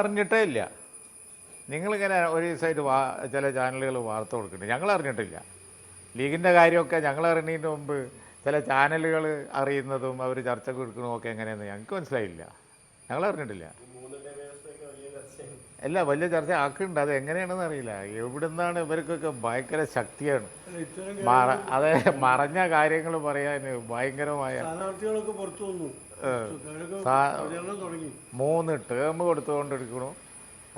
അറിഞ്ഞിട്ടേ ഇല്ല. നിങ്ങളിങ്ങനെ ഒരു ദിവസമായിട്ട് വാ ചില ചാനലുകൾ വാർത്ത കൊടുക്കുന്നുണ്ട്. ഞങ്ങൾ അറിഞ്ഞിട്ടില്ല ലീഗിന്റെ കാര്യമൊക്കെ ഞങ്ങൾ അറിയുന്നതിന് മുമ്പ് ചില ചാനലുകൾ അറിയുന്നതും അവർ ചർച്ച കൊടുക്കുന്നതും ഒക്കെ എങ്ങനെയെന്ന് ഞങ്ങൾക്ക് മനസ്സിലായില്ല. ഞങ്ങൾ അറിഞ്ഞിട്ടില്ല. അല്ല വലിയ ചർച്ച ആക്കുന്നുണ്ട്. അത് എങ്ങനെയാണെന്ന് അറിയില്ല. എവിടുന്നാണ് ഇവർക്കൊക്കെ ഭയങ്കര ശക്തിയാണ്. മറ അതെ മറഞ്ഞ കാര്യങ്ങൾ പറയാൻ ഭയങ്കരമായ സ്ഥാനാർത്ഥികളൊക്കെ പുറത്തു വന്നു. മൂന്ന് ടേം കൊടുത്തുകൊണ്ടിരിക്കണു.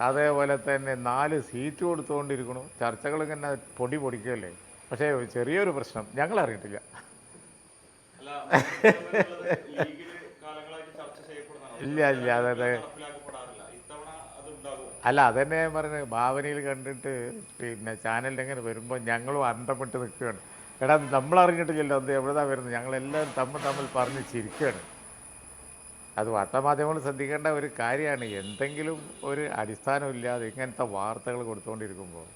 അതേപോലെ തന്നെ നാല് സീറ്റ് കൊടുത്തുകൊണ്ടിരിക്കണു. ചർച്ചകൾ ഇങ്ങനെ പൊടി പൊടിക്കല്ലേ? പക്ഷേ ചെറിയൊരു പ്രശ്നം ഞങ്ങൾ അറിയിട്ടില്ല ഇല്ല ഇല്ല അതെ അല്ല അതന്നെ ഞാൻ പറഞ്ഞത് ഭാവനയിൽ കണ്ടിട്ട് പിന്നെ ചാനലിൽ ഇങ്ങനെ വരുമ്പോൾ ഞങ്ങളും അന്തപ്പെട്ട് നിൽക്കുകയാണ്. എടാ നമ്മൾ അറിഞ്ഞിട്ടില്ലല്ലോ എന്ത് എവിടെ വരുന്നത്? ഞങ്ങളെല്ലാവരും തമ്മിൽ തമ്മിൽ പറഞ്ഞ് ചിരിക്കുകയാണ്. അത് വാർത്താമാധ്യമങ്ങൾ ശ്രദ്ധിക്കേണ്ട ഒരു കാര്യമാണ്. എന്തെങ്കിലും ഒരു അടിസ്ഥാനമില്ലാതെ ഇങ്ങനത്തെ വാർത്തകൾ കൊടുത്തുകൊണ്ടിരിക്കുമ്പോൾ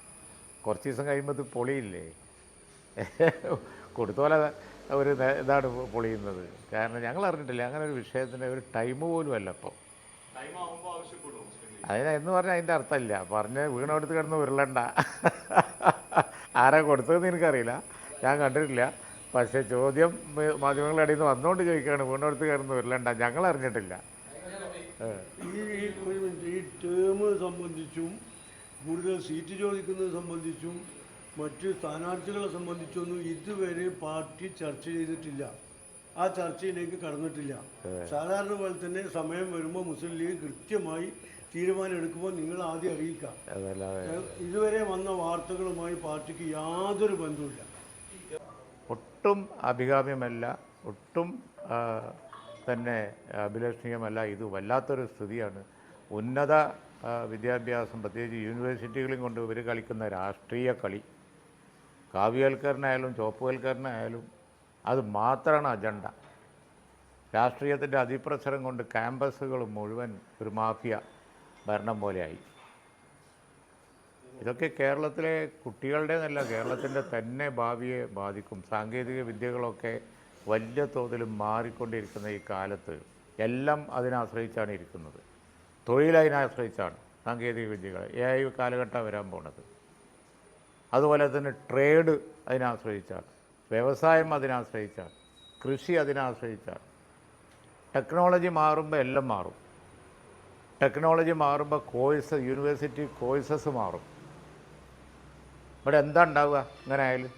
കുറച്ച് ദിവസം കഴിയുമ്പോൾ ഇത് പൊളിയില്ലേ? കൊടുത്തോലെ ഒരു ഇതാണ് പൊളിയുന്നത്. കാരണം ഞങ്ങൾ അറിഞ്ഞിട്ടില്ല. അങ്ങനെ ഒരു വിഷയത്തിന്റെ ഒരു ടൈം പോലും അല്ല ഇപ്പോൾ അതിന് എന്ന് പറഞ്ഞാൽ അതിന്റെ അർത്ഥമില്ല. പറഞ്ഞ് വീണെടുത്ത് കിടന്ന് ഉരുളണ്ട. ആരാ കൊടുത്തതെന്ന് എനിക്കറിയില്ല. ഞാൻ കണ്ടിട്ടില്ല. പക്ഷേ ചോദ്യം മാധ്യമങ്ങളുടെ ഇടയിൽ നിന്ന് വന്നുകൊണ്ട് ചോദിക്കുകയാണ്. വീണ്ടെടുത്ത് കയറുന്ന വരില്ലണ്ട ഞങ്ങൾ അറിഞ്ഞിട്ടില്ല ഈ ടേം സംബന്ധിച്ചും കൂടുതൽ സീറ്റ് ചോദിക്കുന്നത് സംബന്ധിച്ചും മറ്റ് സ്ഥാനാർത്ഥികളെ സംബന്ധിച്ചൊന്നും ഇതുവരെ പാർട്ടി ചർച്ച ചെയ്തിട്ടില്ല. ആ ചർച്ചയിലേക്ക് കടന്നിട്ടില്ല. സാധാരണ പോലെ തന്നെ സമയം വരുമ്പോൾ മുസ്ലിം ലീഗ് കൃത്യമായി തീരുമാനം എടുക്കുമ്പോൾ നിങ്ങൾ ആദ്യം അറിയിക്കാം. ഇതുവരെ വന്ന വാർത്തകളുമായി പാർട്ടിക്ക് യാതൊരു ബന്ധവുമില്ല. ഒട്ടും അഭികാമ്യമല്ല ഒട്ടും തന്നെ അഭിലഷണീയമല്ല. ഇത് വല്ലാത്തൊരു സ്ഥിതിയാണ്. ഉന്നത വിദ്യാഭ്യാസം പ്രത്യേകിച്ച് യൂണിവേഴ്സിറ്റികളും കൊണ്ട് ഇവർ കളിക്കുന്ന രാഷ്ട്രീയ കളി. കാവ്യവൽക്കരനായാലും ചുവപ്പുവൽക്കരനായാലും അത് മാത്രമാണ് അജണ്ട. രാഷ്ട്രീയത്തിന്റെ അതിപ്രസരം കൊണ്ട് ക്യാമ്പസുകൾ മുഴുവൻ ഒരു മാഫിയ ഭരണം പോലെയായി. ഇതൊക്കെ കേരളത്തിലെ കുട്ടികളുടെ നല്ല കേരളത്തിന്റെ തന്നെ ഭാവിയെ ബാധിക്കും. സാങ്കേതിക വിദ്യകളൊക്കെ വലിയ തോതിൽ മാറിക്കൊണ്ടിരിക്കുന്ന ഈ കാലത്ത് എല്ലാം അതിനാശ്രയിച്ചാണ് ഇരിക്കുന്നത്. തൊഴിൽ അതിനെ ആശ്രയിച്ചാണ് സാങ്കേതിക വിദ്യകൾ എ ഐ കാലഘട്ടം വരാൻ പോണത്. അതുപോലെ തന്നെ ട്രേഡ് അതിനാശ്രയിച്ചാണ് വ്യവസായം അതിനാശ്രയിച്ചാണ് കൃഷി അതിനാശ്രയിച്ചാണ് ടെക്നോളജി മാറുമ്പോൾ എല്ലാം മാറും. ടെക്നോളജി മാറുമ്പോൾ കോഴ്സ് യൂണിവേഴ്സിറ്റി കോഴ്സസ് മാറും. ഇവിടെ എന്താ ഉണ്ടാവുക? ഇങ്ങനെ ആയാലും.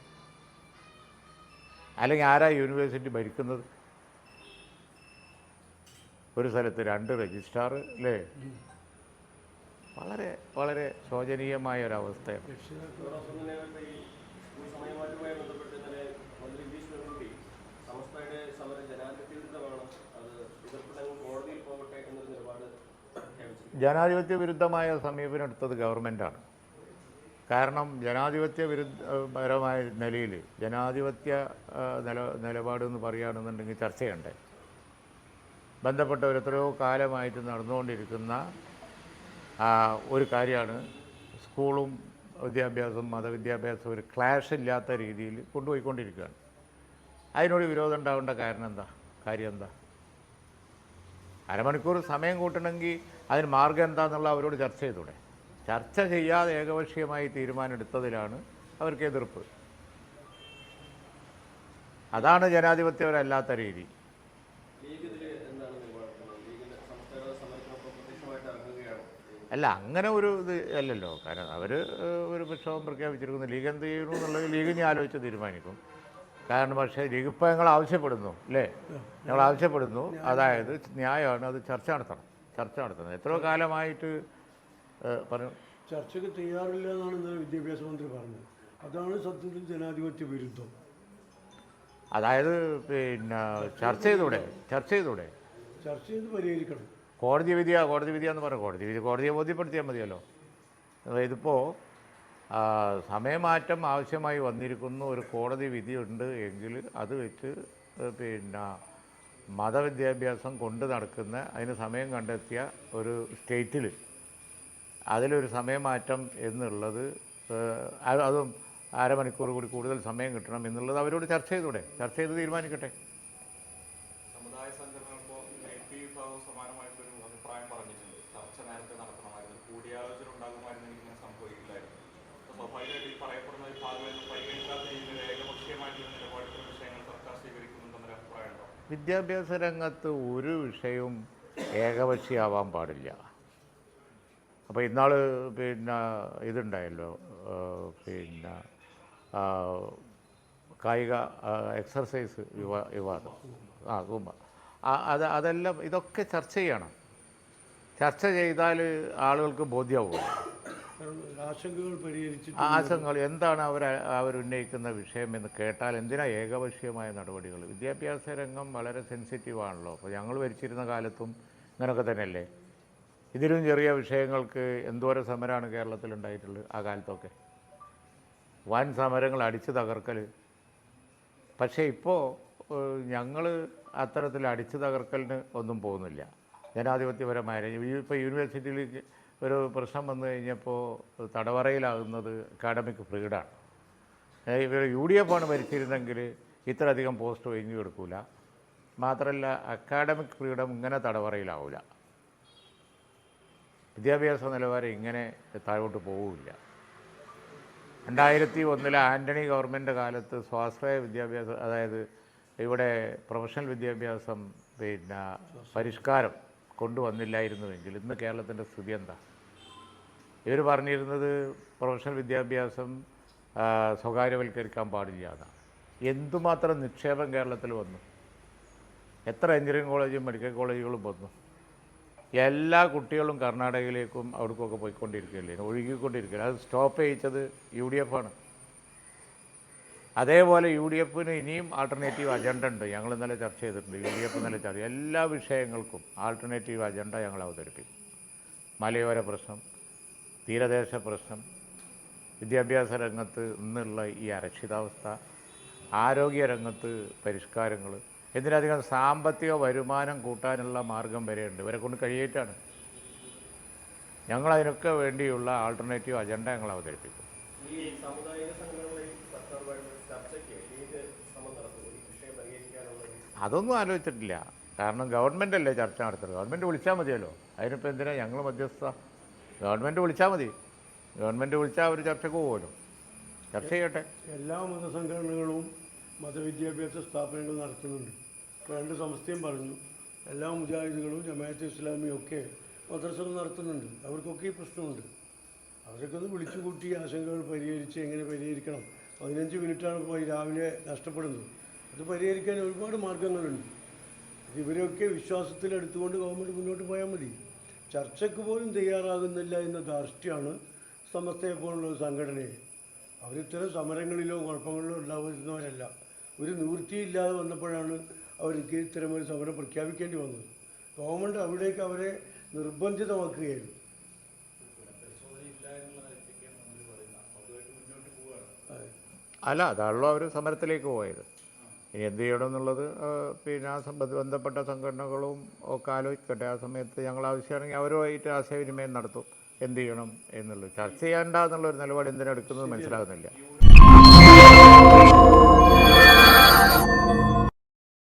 അല്ലെങ്കിൽ ആരാ യൂണിവേഴ്സിറ്റി ഭരിക്കുന്നത്? ഒരു സ്ഥലത്ത് രണ്ട് രജിസ്ട്രാർ അല്ലേ വളരെ വളരെ ശോചനീയമായ ഒരവസ്ഥയാണ് ജനാധിപത്യ വിരുദ്ധമായ സമീപനം എടുത്തത് ഗവൺമെന്റാണ് കാരണം ജനാധിപത്യ വിരുദ്ധപരമായ നിലയിൽ ജനാധിപത്യ നില നിലപാട് എന്ന് പറയുകയാണെന്നുണ്ടെങ്കിൽ ചർച്ചയുണ്ട്. ബന്ധപ്പെട്ട എത്രയോ കാലമായിട്ട് നടന്നുകൊണ്ടിരിക്കുന്ന ഒരു കാര്യമാണ് സ്കൂളും വിദ്യാഭ്യാസം മതവിദ്യാഭ്യാസവും ഒരു ക്ലാഷ് ഇല്ലാത്ത രീതിയിൽ കൊണ്ടുപോയിക്കൊണ്ടിരിക്കുകയാണ്. അതിനോട് വിരോധം ഉണ്ടാവേണ്ട കാരണം എന്താ? കാര്യം എന്താ? അരമണിക്കൂർ സമയം കൂട്ടണമെങ്കിൽ അതിന് മാർഗം എന്താണെന്നുള്ള അവരോട് ചർച്ച ചെയ്തൂടെ? ചർച്ച ചെയ്യാതെ ഏകപക്ഷീയമായി തീരുമാനമെടുത്തതിലാണ് അവർക്ക് എതിർപ്പ്. അതാണ് ജനാധിപത്യപരമല്ലാത്ത രീതി. അല്ല അങ്ങനെ ഒരു ഇത് അല്ലല്ലോ. കാരണം അവർ ഒരു പ്രക്ഷോഭം പ്രഖ്യാപിച്ചിരിക്കുന്നു. ലീഗ് എന്ത് ചെയ്യുന്നു എന്നുള്ളത് ലീഗ് ഞാൻ ആലോചിച്ച് തീരുമാനിക്കും. കാരണം പക്ഷേ ലീഗ് ഇപ്പോൾ ഞങ്ങൾ ആവശ്യപ്പെടുന്നു അല്ലേ? ഞങ്ങൾ ആവശ്യപ്പെടുന്നു. അതായത് ന്യായമാണ് അത് ചർച്ച നടത്തണം. ചർച്ച നടത്തണം. എത്രയോ കാലമായിട്ട് പറഞ്ഞു ചർച്ചയ്ക്ക് തയ്യാറില്ല എന്നാണ് ഇന്നലെ വിദ്യാഭ്യാസ മന്ത്രി പറഞ്ഞത്. അതാണ് സത്യത്തിൽ ജനാധിപത്യ വിരുദ്ധം. അതായത് പിന്നെ ചർച്ച ചെയ്തൂടെ? ചർച്ച ചെയ്തൂടെ? ചർച്ച ചെയ്ത് പരിഹരിക്കണം. കോടതി വിധിയാ കോടതി വിധിയാന്ന് പറഞ്ഞു കോടതി വിധി കോടതിയെ ബോധ്യപ്പെടുത്തിയാൽ മതിയല്ലോ. ഇതിപ്പോൾ സമയമാറ്റം ആവശ്യമായി വന്നിരിക്കുന്ന ഒരു കോടതി വിധിയുണ്ട് എങ്കിൽ അത് വെച്ച് പിന്നെ മതവിദ്യാഭ്യാസം കൊണ്ട് നടക്കുന്ന അതിന് സമയം കണ്ടെത്തിയ ഒരു സ്റ്റേറ്റിൽ അതിലൊരു സമയമാറ്റം എന്നുള്ളത് അത് അരമണിക്കൂർ കൂടി കൂടുതൽ സമയം കിട്ടണം എന്നുള്ളത് അവരോട് ചർച്ച ചെയ്തൂടെ? ചർച്ച ചെയ്ത് തീരുമാനിക്കട്ടെ. വിദ്യാഭ്യാസ രംഗത്ത് ഒരു വിഷയവും ഏകപക്ഷീയാവാൻ പാടില്ല. അപ്പോൾ ഇന്നാൾ പിന്നെ ഇതുണ്ടായല്ലോ പിന്നെ കായിക എക്സർസൈസ് യുവ യുവാദം ആ കുമ്പ അത് അതെല്ലാം ഇതൊക്കെ ചർച്ച ചെയ്യണം. ചർച്ച ചെയ്താൽ ആളുകൾക്ക് ബോധ്യമാവും ആശങ്കകൾ പരിഹരിച്ചിട്ട് ആശങ്കകൾ എന്താണ് അവർ അവരുന്നയിക്കുന്ന വിഷയം എന്ന് കേട്ടാൽ എന്തിനാ ഏകപക്ഷീയമായ നടപടികൾ? വിദ്യാഭ്യാസ രംഗം വളരെ സെൻസിറ്റീവ് ആണല്ലോ. അപ്പോൾ ഞങ്ങൾ ഭരിച്ചിരുന്ന കാലത്തും ഇങ്ങനെയൊക്കെ തന്നെയല്ലേ? ഇതിലും ചെറിയ വിഷയങ്ങൾക്ക് എന്തോരം സമരമാണ് കേരളത്തിൽ ഉണ്ടായിട്ടുള്ളത് ആ കാലത്തൊക്കെ. വൻ സമരങ്ങൾ അടിച്ചു തകർക്കൽ പക്ഷേ ഇപ്പോൾ ഞങ്ങൾ അത്തരത്തിൽ അടിച്ചു തകർക്കലിന് ഒന്നും പോകുന്നില്ല. ജനാധിപത്യപരമായ ഇപ്പോൾ യൂണിവേഴ്സിറ്റിയിൽ ഒരു പ്രശ്നം വന്നു കഴിഞ്ഞപ്പോൾ തടവറയിലാകുന്നത് അക്കാഡമിക് ഫ്രീഡാണ്. ഇവർ യു ഡി എഫ് ആണ് ഭരിച്ചിരുന്നെങ്കിൽ ഇത്രയധികം പോസ്റ്റ് ഒഴിഞ്ഞു കൊടുക്കില്ല മാത്രമല്ല അക്കാഡമിക് ഫ്രീഡം ഇങ്ങനെ തടവറയിലാവില്ല വിദ്യാഭ്യാസ നിലവാരം ഇങ്ങനെ താഴോട്ട് പോവില്ല രണ്ടായിരത്തി ഒന്നിലെ ആന്റണി ഗവൺമെന്റ് കാലത്ത് സ്വാശ്രയ വിദ്യാഭ്യാസം അതായത് ഇവിടെ പ്രൊഫഷണൽ വിദ്യാഭ്യാസം പിന്നെ പരിഷ്കാരം കൊണ്ടുവന്നില്ലായിരുന്നുവെങ്കിൽ ഇന്ന് കേരളത്തിന്റെ സ്ഥിതി എന്താ? ഇവർ പറഞ്ഞിരുന്നത് പ്രൊഫഷണൽ വിദ്യാഭ്യാസം സ്വകാര്യവൽക്കരിക്കാൻ പാടില്ല എന്നാണ്. എന്തുമാത്രം നിക്ഷേപം കേരളത്തിൽ വന്നു? എത്ര എഞ്ചിനീയറിംഗ് കോളേജും മെഡിക്കൽ കോളേജുകളും വന്നു? എല്ലാ കുട്ടികളും കർണാടകയിലേക്കും അവിടേക്കൊക്കെ പോയിക്കൊണ്ടിരിക്കുകയല്ലേ? ഒഴുകിക്കൊണ്ടിരിക്കുകയാണ് അത് സ്റ്റോപ്പ് ചെയ്യിച്ചത് യു ഡി എഫ് ആണ്. അതേപോലെ യു ഡി എഫിന് ഇനിയും ആൾട്ടർനേറ്റീവ് അജണ്ട ഉണ്ട്. ഞങ്ങൾ ഇന്നലെ ചർച്ച ചെയ്തിട്ടുണ്ട്. യു ഡി എഫ് ഇന്നലെ ചർച്ച എല്ലാ വിഷയങ്ങൾക്കും ആൾട്ടർനേറ്റീവ് അജണ്ട ഞങ്ങൾ അവതരിപ്പിക്കും. മലയോര പ്രശ്നം തീരദേശ പ്രശ്നം വിദ്യാഭ്യാസ രംഗത്ത് ഇന്നുള്ള ഈ അരക്ഷിതാവസ്ഥ ആരോഗ്യ രംഗത്ത് പരിഷ്കാരങ്ങൾ എന്തിനധികം സാമ്പത്തിക വരുമാനം കൂട്ടാനുള്ള മാർഗം വരെയുണ്ട്. ഇവരെ കൊണ്ട് കഴിയേറ്റാണ്. ഞങ്ങൾ അതിനൊക്കെ വേണ്ടിയുള്ള ആൾട്ടർനേറ്റീവ് അജണ്ട ഞങ്ങൾ അവതരിപ്പിക്കും. അതൊന്നും ആലോചിച്ചിട്ടില്ല. കാരണം ഗവൺമെന്റ് അല്ലേ ചർച്ച നടത്തുന്നത്? ഗവൺമെന്റ് വിളിച്ചാൽ മതിയല്ലോ. അതിനിപ്പോൾ എന്തിനാ ഞങ്ങൾ മധ്യസ്ഥ? ഗവൺമെന്റ് വിളിച്ചാൽ മതി. ഗവൺമെന്റ് വിളിച്ചാൽ അവർ ചർച്ചക്ക് പോകുമല്ലോ ചർച്ച ചെയ്യട്ടെ. എല്ലാ മതസംഘടനകളും മതവിദ്യാഭ്യാസ സ്ഥാപനങ്ങൾ നടത്തുന്നുണ്ട്. രണ്ട് സംസ്ഥയും പറഞ്ഞു. എല്ലാ മുജാഹിദുകളും ജമാഅത്ത് ഇസ്ലാമിയും ഒക്കെ മദ്രസകൾ നടത്തുന്നുണ്ട്. അവർക്കൊക്കെ ഈ പ്രശ്നമുണ്ട്. അവരൊക്കെ ഒന്ന് വിളിച്ചു കൂട്ടി ആശങ്കകൾ പരിഹരിച്ച് എങ്ങനെ പരിഹരിക്കണം? പതിനഞ്ച് മിനിറ്റാണ് പോയി രാവിലെ നഷ്ടപ്പെടുന്നത്. അത് പരിഹരിക്കാൻ ഒരുപാട് മാർഗങ്ങളുണ്ട്. ഇവരെയൊക്കെ വിശ്വാസത്തിലെടുത്തുകൊണ്ട് ഗവൺമെന്റ് മുന്നോട്ട് പോയാൽ മതി. ചർച്ചയ്ക്ക് പോലും തയ്യാറാകുന്നില്ല എന്ന ധാർഷ്ട്യമാണ് സമസ്തയെ പോലുള്ള സംഘടനയെ. അവരിത്തരം സമരങ്ങളിലോ കുഴപ്പങ്ങളിലോ ഉണ്ടാവുന്നവരല്ല. ഒരു നിവൃത്തിയില്ലാതെ വന്നപ്പോഴാണ് അവർക്ക് ഇത്തരമൊരു സമരം പ്രഖ്യാപിക്കേണ്ടി വന്നത് ഗവൺമെന്റ് അവിടേക്ക് അവരെ നിർബന്ധിതമാക്കുകയായിരുന്നു. അല്ല അതാണല്ലോ അവർ സമരത്തിലേക്ക് പോയത്. ഇനി എന്ത് ചെയ്യണം എന്നുള്ളത് പിന്നെ ആ ബന്ധപ്പെട്ട സംഘടനകളും ഒക്കെ ആലോചിക്കട്ടെ. ആ സമയത്ത് ഞങ്ങൾ ആവശ്യമാണെങ്കിൽ അവരുമായിട്ട് ആശയവിനിമയം നടത്തും. എന്ത് ചെയ്യണം എന്നുള്ളത് ചർച്ച ചെയ്യേണ്ട എന്നുള്ളൊരു നിലപാട് എന്തിനാ എടുക്കുന്നത് മനസ്സിലാകുന്നില്ല.